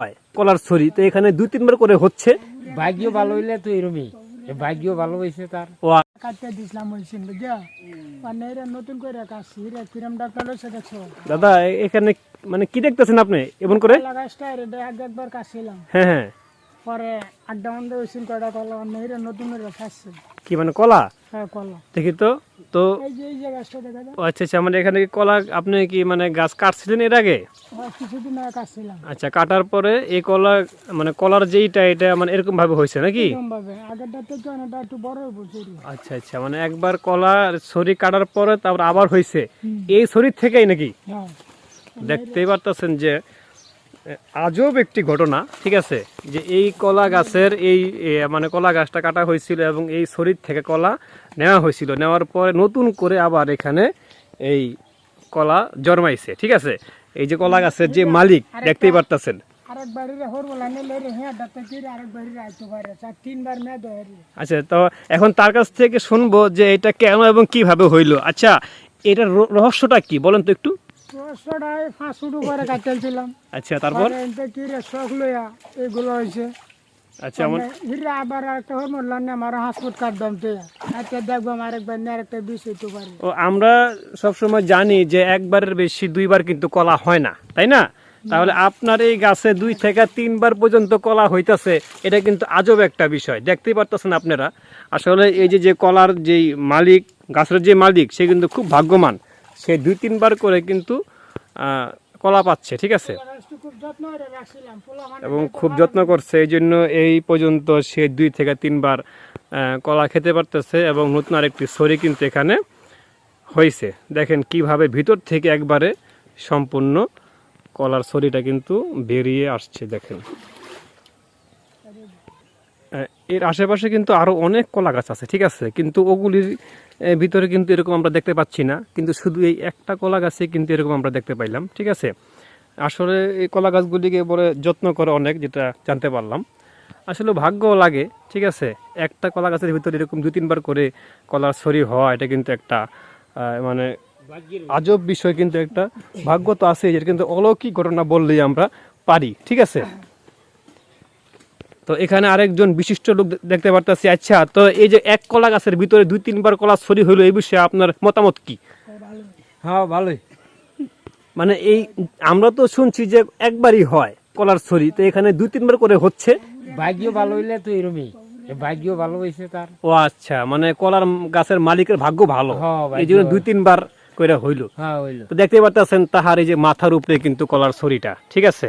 হয়। কলার ছড়ি। তো এখানে দুই তিনবার করে হচ্ছে। ভাগ্য ভালো হইলে তো এরমই। ভাগ্য ভালো হয়েছে তার। ও কাটতে দিছিলাম ওইসিন বুঝা। মানে এরা নতুন করে কাটছি। এরা কিরম ডাক্তার দেখছ? দাদা এখানে মানে কি দেখতেছেন আপনি? এমন করে? আগে একবার কাটছিলাম। হ্যাঁ হ্যাঁ। পরে আড্ডা ওইসিন কয়টা কলা? মানে এরা নতুন করে খাচ্ছে কি মানে কলা? দেখি তো তো আচ্ছা আচ্ছা মানে এখানে কলা আপনি কি মানে গাছ কাটছিলেন এর আগে? হ্যাঁ, আচ্ছা কাটার পরে এই কলা মানে কলার যেইটা এটা মানে এরকম ভাবে হয়েছে নাকি? আচ্ছা আচ্ছা মানে একবার কলা ছড়ি কাটার পরে তারপর আবার হয়েছে। এই শরীর থেকেই নাকি? হ্যাঁ। দেখতেই পারতেছেন যে আজব একটি ঘটনা ঠিক আছে? যে এই কলা গাছের এই মানে কলা গাছটা কাটা হয়েছিল এবং এই শরীর থেকে কলা নেওয়া হয়েছিল। নেওয়ার পরে নতুন করে আবার এখানে এই কলা জন্মাইছে ঠিক আছে? এই যে কলা গাছের যে মালিক দেখতেই পারতেছেন। হ্যাঁ। আচ্ছা তো এখন তার কাছ থেকে শুনব যে এটা কেন এবং কীভাবে হইল। আচ্ছা এটার রহস্যটা কি? বলেন তো একটু। করে আচ্ছা তারপর? কি রে শখ লইয়া এগুলো হয়েছে আচ্ছা আমার হিরা আবার একটা হরমোন লানে আমার হাসপাত কাট তো। একটা দেখব আমার নিয়ে আরেকটা বিষ হইতে পারে। ও আমরা সবসময় জানি যে একবারের বেশি দুইবার কিন্তু কলা হয় না তাই না? তাহলে আপনার এই গাছে দুই থেকে তিনবার পর্যন্ত কলা হইতাছে এটা কিন্তু আজব একটা বিষয়। দেখতেই পারতেছেন আপনারা। আসলে এই যে যে কলার যেই মালিক গাছের যে মালিক সে কিন্তু খুব ভাগ্যবান। সে দুই তিনবার করে কিন্তু কলা পাচ্ছে, ঠিক আছে? এবং খুব যত্ন করছে, এই জন্য এই পর্যন্ত সে দুই থেকে তিনবার কলা খেতে পারতেছে এবং নতুন আরেকটি সরি কিন্তু এখানে হয়েছে। দেখেন কীভাবে ভিতর থেকে একবারে সম্পূর্ণ কলার সরিটা কিন্তু বেরিয়ে আসছে, দেখেন। এর আশেপাশে কিন্তু আরও অনেক কলা গাছ আছে, ঠিক আছে? কিন্তু ওগুলির ভিতরে কিন্তু এরকম আমরা দেখতে পাচ্ছি না। কিন্তু শুধু এই একটা কলা গাছে কিন্তু এরকম আমরা দেখতে পাইলাম, ঠিক আছে? আসলে এই কলা গাছগুলিকে বলে যত্ন করে অনেক, যেটা জানতে পারলাম। আসলে ভাগ্য লাগে, ঠিক আছে? একটা কলা গাছের ভিতরে এরকম দু, তিনবার করে কলার ছড়ি হওয়া, এটা কিন্তু একটা মানে আজব বিষয় কিন্তু একটা। ভাগ্য তো আছে যেটা কিন্তু অলৌকিক ঘটনা বললেই আমরা পারি, ঠিক আছে? তো এখানে আরেকজন বিশিষ্ট লোক দেখতে পারতেছি। আচ্ছা তো এই যে এক কলা গাছের ভিতরে দুই তিনবার কলা ছড়ি হইল এই বিষয়ে আপনার মতামত কি? হ্যাঁ ভালোই। মানে এই আমরা তো শুনছি যে একবারই হয় কলার ছড়ি তো এখানে দুই তিনবার করে হচ্ছে? ভাগ্য ভালো হইলে তো এরমই। ভাগ্য ভালো হয়েছে তার। ও আচ্ছা মানে কলার গাছের মালিকের ভাগ্য ভালো। হ্যাঁ, এই জন্য দুই তিনবার করে হইল। হ্যাঁ হইল। তো দেখতে পারতেছেন তাহার এই যে মাথার উপরে কিন্তু কলার ছড়িটা ঠিক আছে?